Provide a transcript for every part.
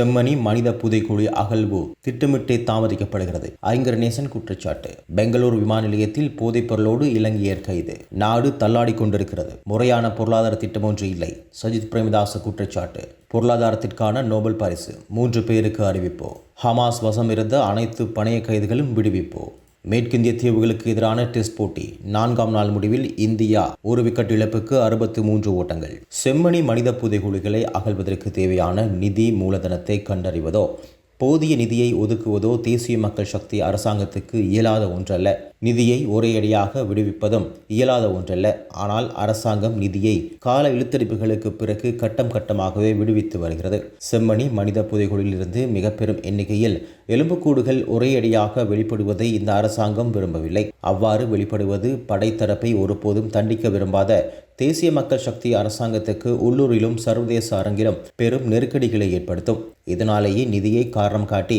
செம்மணி மனித புதைக்குழி அகழ்வு திட்டமிட்டே தாமதிக்கப்படுகிறது. ஐங்கரநேசன் குற்றச்சாட்டு. பெங்களூரு விமான நிலையத்தில் போதைப் பொருளோடு இலங்கையர் கைது. நாடு தள்ளாடி கொண்டிருக்கிறது. முறையான பொருளாதார திட்டம் ஒன்று இல்லை. சஜித் பிரேமதாச குற்றச்சாட்டு. பொருளாதாரத்திற்கான நோபல் பரிசு. மூன்று பேருக்கு அறிவிப்போ. ஹமாஸ் வசம் இருந்த அனைத்து பணைய கைதுகளும் விடுவிப்போ. மேற்கிந்திய தீவுகளுக்கு எதிரான டெஸ்ட் போட்டி. நான்காம் நாள் முடிவில் இந்தியா ஒரு விக்கெட் இழப்புக்கு அறுபத்து மூன்று ஓட்டங்கள். செம்மணி மனித புதைகுழிகளை அகழ்வதற்கு தேவையான நிதி மூலதனத்தை கண்டறிவதோ போதிய நிதியை ஒதுக்குவதோ தேசிய மக்கள் சக்தி அரசாங்கத்துக்கு இயலாத ஒன்றல்ல. நிதியை ஒரேயடியாக விடுவிப்பதும் இயலாத ஒன்றல்ல. ஆனால் அரசாங்கம் நிதியை கால இழுத்தடிப்புகளுக்கு பிறகு கட்டம் கட்டமாகவே விடுவித்து வருகிறது. செம்மணி மனித புதைகுழிலிருந்து மிக பெரும் எண்ணிக்கையில் எலும்புக்கூடுகள் ஒரேயடியாக வெளிப்படுவதை இந்த அரசாங்கம் விரும்பவில்லை. அவ்வாறு வெளிப்படுவது படைத்தரப்பை ஒருபோதும் தண்டிக்க விரும்பாத தேசிய மக்கள் சக்தி அரசாங்கத்துக்கு உள்ளூரிலும் சர்வதேச அரங்கிலும் பெரும் நெருக்கடிகளை ஏற்படுத்தும். இதனாலேயே நிதியை காரணம் காட்டி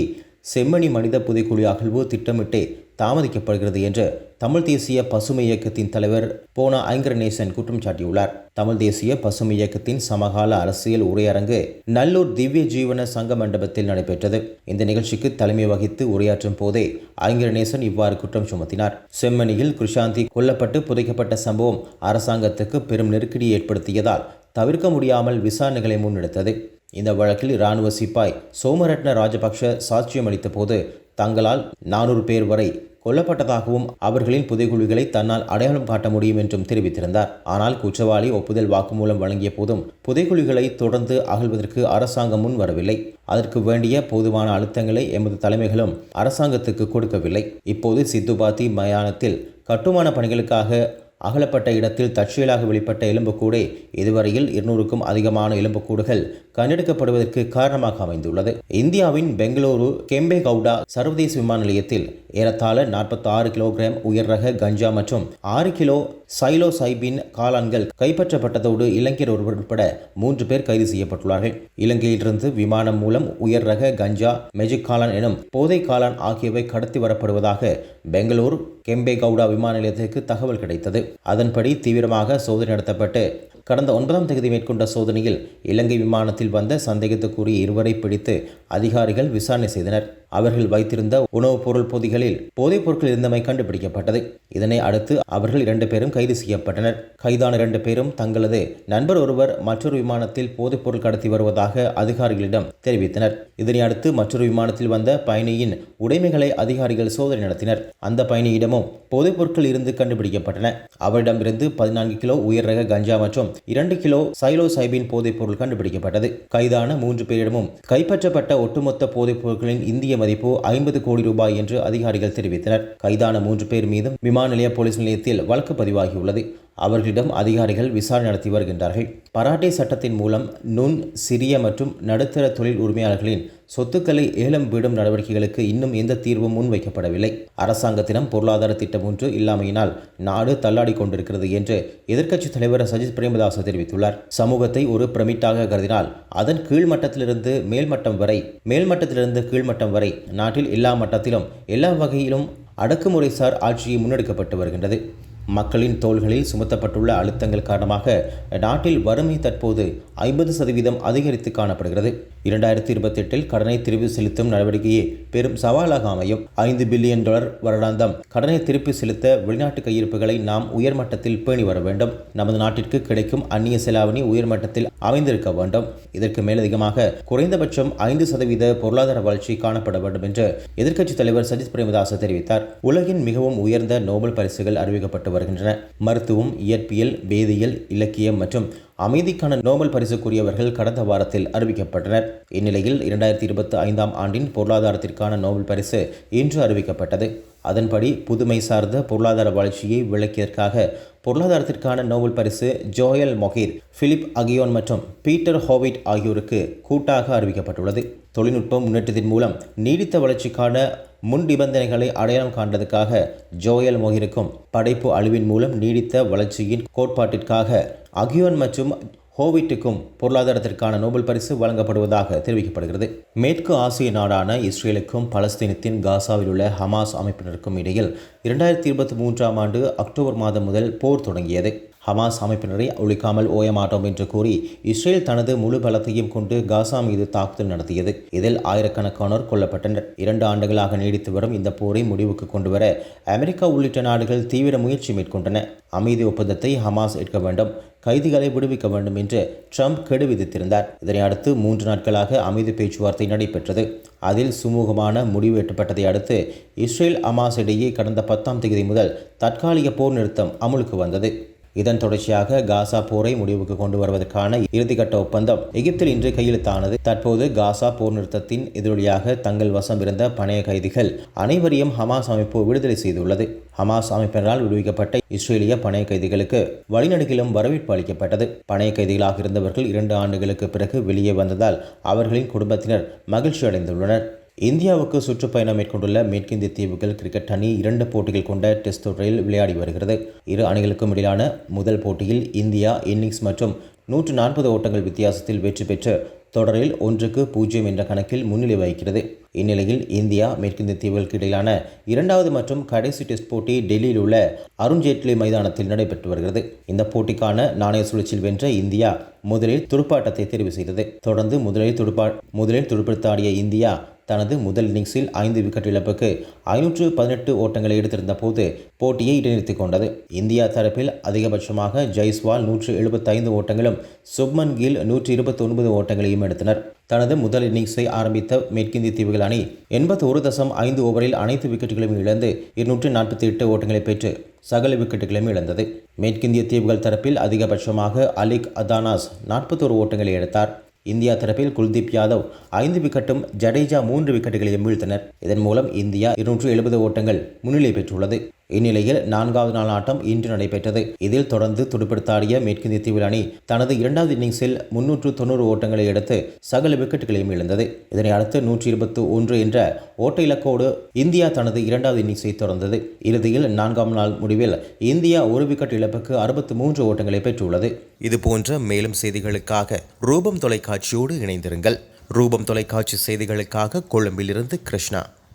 செம்மணி மனித புதைக்குழி அகழ்வு திட்டமிட்டே தாமதிக்கப்படுகிறது என்று தமிழ் தேசிய பசுமை இயக்கத்தின் தலைவர் போனா ஐங்கரநேசன் குற்றம் சாட்டியுள்ளார். தமிழ் தேசிய பசுமை இயக்கத்தின் சமகால அரசியல் உரையரங்கு நல்லூர் திவ்ய ஜீவன சங்க மண்டபத்தில் நடைபெற்றது. இந்த நிகழ்ச்சிக்கு தலைமை வகித்து உரையாற்றும் போதே ஐங்கரநேசன் இவ்வாறு குற்றம் சுமத்தினார். செம்மணியில் கிருஷாந்தி கொல்லப்பட்டு புதைக்கப்பட்ட சம்பவம் அரசாங்கத்துக்கு பெரும் நெருக்கடியை ஏற்படுத்தியதால் தவிர்க்க முடியாமல் விசாரணைகளை முன்னெடுத்தது. இந்த வழக்கில் இராணுவ சிப்பாய் சோமரட்ன ராஜபக்ஷ சாட்சியம் அளித்த போது தங்களால் நானூறு பேர் வரை கொல்லப்பட்டதாகவும் அவர்களின் புதைகுழிகளை தன்னால் அடையாளம் காட்ட முடியும் என்றும் தெரிவித்திருந்தார். ஆனால் குற்றவாளி ஒப்புதல் வாக்குமூலம் வழங்கிய போதும் புதைகுழிகளை தொடர்ந்து அகழ்வதற்கு அரசாங்கம் முன் வரவில்லை. அதற்கு வேண்டிய போதுமான அழுத்தங்களை எமது தலைமைகளும் அரசாங்கத்துக்கு கொடுக்கவில்லை. இப்போது சித்துபாத்தி மயானத்தில் கட்டுமான பணிகளுக்காக அகலப்பட்ட இடத்தில் தற்செயலாக வெளிப்பட்ட எலும்புக்கூடே இதுவரையில் இருநூறுக்கும் அதிகமான எலும்புக்கூடுகள் கண்டெடுக்கப்படுவதற்கு காரணமாக அமைந்துள்ளது. இந்தியாவின் பெங்களூரு கெம்பே கவுடா சர்வதேச விமான நிலையத்தில் ஏறத்தாழ நாற்பத்தி ஆறு கிலோகிராம் உயர் ரக கஞ்சா மற்றும் ஆறு கிலோ சைலோ சைபின் காளான்கள் கைப்பற்றப்பட்டதோடு இலங்கையர் ஒருவர் உட்பட மூன்று பேர் கைது செய்யப்பட்டுள்ளார்கள். இலங்கையிலிருந்து விமானம் மூலம் உயர் ரக கஞ்சா மெஜிக் காளான் எனும் போதை காளான் ஆகியவை கடத்தி வரப்படுவதாக பெங்களூர் கெம்பே கவுடா விமான நிலையத்திற்கு தகவல் கிடைத்தது. அதன்படி தீவிரமாக சோதனை நடத்தப்பட்டு கடந்த ஒன்பதாம் தேதி மேற்கொண்ட சோதனையில் இலங்கை விமானத்தில் வந்த சந்தேகத்துக்குரிய இருவரை பிடித்து அதிகாரிகள் விசாரணை செய்தனர். அவர்கள் வைத்திருந்த உணவுப் பொருள் பொதிகளில் போதைப் பொருட்கள் இருந்தமை கண்டுபிடிக்கப்பட்டது. இதனை அடுத்து அவர்கள் இரண்டு பேரும் கைது செய்யப்பட்டனர். கைதான இரண்டு பேரும் தங்களது நண்பர் ஒருவர் மற்றொரு விமானத்தில் போதைப் பொருள் கடத்தி வருவதாக அதிகாரிகளிடம் தெரிவித்தனர். இதனை அடுத்து மற்றொரு விமானத்தில் வந்த பயணியின் உடைமைகளை அதிகாரிகள் சோதனை நடத்தினர். அந்த பயணியிடமும் போதைப் பொருட்கள் இருந்து கண்டுபிடிக்கப்பட்டன. அவரிடமிருந்து பதினான்கு கிலோ உயர் ரக கஞ்சா மற்றும் இரண்டு கிலோ சைலோசைபின் போதைப் பொருள் கண்டுபிடிக்கப்பட்டது. கைதான மூன்று பேரிடமும் கைப்பற்றப்பட்ட ஒட்டுமொத்த போதைப் பொருட்களின் இந்திய மதிப்பு ஐம்பது கோடி ரூபாய் என்று அதிகாரிகள் தெரிவித்தனர். கைதான மூன்று பேர் மீதும் விமான நிலைய போலீஸ் நிலையத்தில் வழக்கு பதிவாகியுள்ளது. அவர்களிடம் அதிகாரிகள் விசாரணை நடத்தி வருகின்றார்கள். பராட்டே சட்டத்தின் மூலம் நுண் சிறிய மற்றும் நடுத்தர தொழில் உரிமையாளர்களின் சொத்துக்களை ஏலம் விடும் நடவடிக்கைகளுக்கு இன்னும் எந்த தீர்வும் முன்வைக்கப்படவில்லை. அரசாங்கத்திடம் பொருளாதார திட்டம் ஒன்று இல்லாமையினால் நாடு தள்ளாடி கொண்டிருக்கிறது என்று எதிர்க்கட்சித் தலைவர் சஜித் பிரேமதாச தெரிவித்துள்ளார். சமூகத்தை ஒரு பிரமிட்டாக கருதினால் அதன் கீழ்மட்டத்திலிருந்து மேல்மட்டம் வரை மேல்மட்டத்திலிருந்து கீழ்மட்டம் வரை நாட்டில் எல்லா மட்டத்திலும் எல்லா வகையிலும் அடக்குமுறைசார் ஆட்சியை முன்னெடுக்கப்பட்டு வருகின்றது. மக்களின் தோள்களில் சுமத்தப்பட்டுள்ள அழுத்தங்கள் காரணமாக நாட்டில் வறுமை தற்போது ஐம்பது சதவீதம் அதிகரித்து காணப்படுகிறது. இரண்டாயிரத்தி இருபத்தெட்டில் கடனை திருப்பி செலுத்தும் நடவடிக்கையே பெரும் சவாலாக அமையும். ஐந்து பில்லியன் டாலர் வருடாந்தம் கடனை திருப்பி செலுத்த வெளிநாட்டு கையிருப்புகளை நாம் உயர்மட்டத்தில் பேணி வர வேண்டும். நமது நாட்டிற்கு கிடைக்கும் அந்நிய செலாவணி உயர்மட்டத்தில் அமைந்திருக்க வேண்டும். இதற்கு மேலதிகமாக குறைந்தபட்சம் ஐந்து சதவீத பொருளாதார வளர்ச்சி காணப்பட வேண்டும் என்று எதிர்க்கட்சித் தலைவர் சஜித் பிரேமதாச தெரிவித்தார். உலகின் மிகவும் உயர்ந்த நோபல் பரிசுகள் அறிவிக்கப்பட்டு வருகின்றன. மருத்துவம் இயற்பியல் வேதியியல் இலக்கியம் மற்றும் அமைதிக்கான நோபல் பரிசுக்குரியவர்கள் கடந்த வாரத்தில் அறிவிக்கப்பட்டனர். இந்நிலையில் இரண்டாயிரத்தி இருபத்தி ஐந்தாம் ஆண்டின் பொருளாதாரத்திற்கான நோபல் பரிசு இன்று அறிவிக்கப்பட்டது. அதன்படி புதுமை சார்ந்த பொருளாதார வளர்ச்சியை விளக்கியதற்காக பொருளாதாரத்திற்கான நோபல் பரிசு ஜோயல் மொஹீர் பிலிப் அகியோன் மற்றும் பீட்டர் ஹோவிட் ஆகியோருக்கு கூட்டாக அறிவிக்கப்பட்டுள்ளது. தொழில்நுட்ப முன்னேற்றத்தின் மூலம் நீடித்த வளர்ச்சிக்கான முன் நிபந்தனைகளை அடையாளம் காண்பதற்காக ஜோயல் மொஹிருக்கும் படைப்பு அழிவின் மூலம் நீடித்த வளர்ச்சியின் கோட்பாட்டிற்காக அகியோன் மற்றும் ஹோவிட்டுக்கும் பொருளாதாரத்திற்கான நோபல் பரிசு வழங்கப்படுவதாக தெரிவிக்கப்படுகிறது. மேற்கு ஆசிய நாடான இஸ்ரேலுக்கும் பலஸ்தீனத்தின் காசாவில் உள்ள ஹமாஸ் அமைப்பினருக்கும் இடையில் இரண்டாயிரத்தி இருபத்தி மூன்றாம் ஆண்டு அக்டோபர் மாதம் முதல் போர் தொடங்கியது. ஹமாஸ் அமைப்பினரை ஒழிக்காமல் ஓயமாட்டோம் என்று கூறி இஸ்ரேல் தனது முழு பலத்தையும் கொண்டு காசா மீது தாக்குதல் நடத்தியது. இதில் ஆயிரக்கணக்கானோர் கொல்லப்பட்டனர். இரண்டு ஆண்டுகளாக நீடித்து வரும் இந்த போரை முடிவுக்கு கொண்டுவர அமெரிக்கா உள்ளிட்ட நாடுகள் தீவிர முயற்சி மேற்கொண்டன. அமைதி ஒப்பந்தத்தை ஹமாஸ் ஏற்க வேண்டும் கைதிகளை விடுவிக்க வேண்டும் என்று ட்ரம்ப் கெடு விதித்திருந்தார். இதனை அடுத்து மூன்று நாட்களாக அமைதி பேச்சுவார்த்தை நடைபெற்றது. அதில் சுமூகமான முடிவு எட்டப்பட்டதை அடுத்து இஸ்ரேல் அமாஸ் இடையே கடந்த பத்தாம் தேதி முதல் தற்காலிக போர் நிறுத்தம் அமுலுக்கு வந்தது. இதன் தொடர்ச்சியாக காசா போரை முடிவுக்கு கொண்டு வருவதற்கான இறுதிக்கட்ட ஒப்பந்தம் எகிப்தில் இன்று கையெழுத்தானது. தற்போது காசா போர் நிறுத்தத்தின் எதிரொலியாக தங்கள் வசம் இருந்த பணைய கைதிகள் அனைவரையும் ஹமாஸ் அமைப்பு விடுதலை செய்துள்ளது. ஹமாஸ் அமைப்பினரால் விடுவிக்கப்பட்ட இஸ்ரேலிய பணைய கைதிகளுக்கு வழிநடுகிலும் வரவேற்பு அளிக்கப்பட்டது. பணைய கைதிகளாக இருந்தவர்கள் இரண்டு ஆண்டுகளுக்கு பிறகு வெளியே வந்ததால் அவர்களின் குடும்பத்தினர் மகிழ்ச்சி அடைந்துள்ளனர் இந்தியாவுக்கு சுற்றுப்பயணம் மேற்கொண்டுள்ள மேற்கிந்திய தீவுகள் கிரிக்கெட் அணி இரண்டு போட்டிகள் கொண்ட டெஸ்ட் தொடரில் விளையாடி வருகிறது. இரு அணிகளுக்கும் இடையிலான முதல் போட்டியில் இந்தியா இன்னிங்ஸ் மற்றும் நூற்று நாற்பது ஓட்டங்கள் வித்தியாசத்தில் வெற்றி பெற்று தொடரில் ஒன்றுக்கு பூஜ்ஜியம் என்ற கணக்கில் முன்னிலை வகிக்கிறது. இந்நிலையில் இந்தியா மேற்கிந்திய தீவுகளுக்கு இடையிலான இரண்டாவது மற்றும் கடைசி டெஸ்ட் போட்டி டெல்லியில் உள்ள அருண்ஜேட்லி மைதானத்தில் நடைபெற்று வருகிறது. இந்த போட்டிக்கான நாணய சுழற்சியில் வென்ற இந்தியா முதலில் துடுப்பாட்டத்தை தெரிவு செய்தது. தொடர்ந்து முதலில் துடுப்பா முதலில் துடுப்படுத்தாடிய இந்தியா தனது முதல் இன்னிங்ஸில் ஐந்து விக்கெட் இழப்புக்கு ஐநூற்று பதினெட்டு ஓட்டங்களை எடுத்திருந்த போது போட்டியை இடைநிறுத்திக் கொண்டது. இந்தியா தரப்பில் அதிகபட்சமாக ஜெய்ஸ்வால் நூற்று எழுபத்தைந்து ஓட்டங்களும் சுப்மன் கில் நூற்றி இருபத்தி ஒன்பது ஓட்டங்களையும் எடுத்தனர். தனது முதல் இன்னிங்ஸை ஆரம்பித்த மேற்கிந்திய தீவுகள் அணி எண்பத்தி ஒரு தசம் ஐந்து ஓவரில் அனைத்து விக்கெட்டுகளையும் இழந்து இருநூற்று நாற்பத்தி எட்டு ஓட்டங்களை பெற்று சகல விக்கெட்டுகளையும் இழந்தது. மேற்கிந்திய தீவுகள் தரப்பில் அதிகபட்சமாக அலிக் அதானாஸ் நாற்பத்தோரு ஓட்டங்களை எடுத்தார். இந்தியா தரப்பில் குல்தீப் யாதவ் ஐந்து விக்கெட்டும் ஜடேஜா மூன்று விக்கெட்டுகளையும் வீழ்த்தனர். இதன் மூலம் இந்தியா இருநூற்று எழுபது ஓட்டங்கள் முன்னிலை பெற்றுள்ளது. இந்நிலையில் நான்காவது நாள் ஆட்டம் இன்று நடைபெற்றது. இதில் தொடர்ந்து துடுப்படுத்தாடிய மேற்கிந்திய தீவு அணி தனது இரண்டாவது இன்னிங்ஸில் முன்னூற்று தொண்ணூறு ஓட்டங்களை எடுத்து சகல விக்கெட்டுகளையும் இழந்தது. இதனை அடுத்து நூற்றி இருபத்தி ஒன்று என்ற ஓட்ட இலக்கோடு இந்தியா தனது இரண்டாவது இன்னிங்ஸை தொடர்ந்தது. இறுதியில் நான்காம் நாள் முடிவில் இந்தியா ஒரு விக்கெட் இழப்புக்கு அறுபத்து மூன்று ஓட்டங்களை பெற்றுள்ளது. இது போன்ற மேலும் செய்திகளுக்காக ரூபம் தொலைக்காட்சியோடு இணைந்திருங்கள். ரூபம் தொலைக்காட்சி செய்திகளுக்காக கொழும்பிலிருந்து கிருஷ்ணா.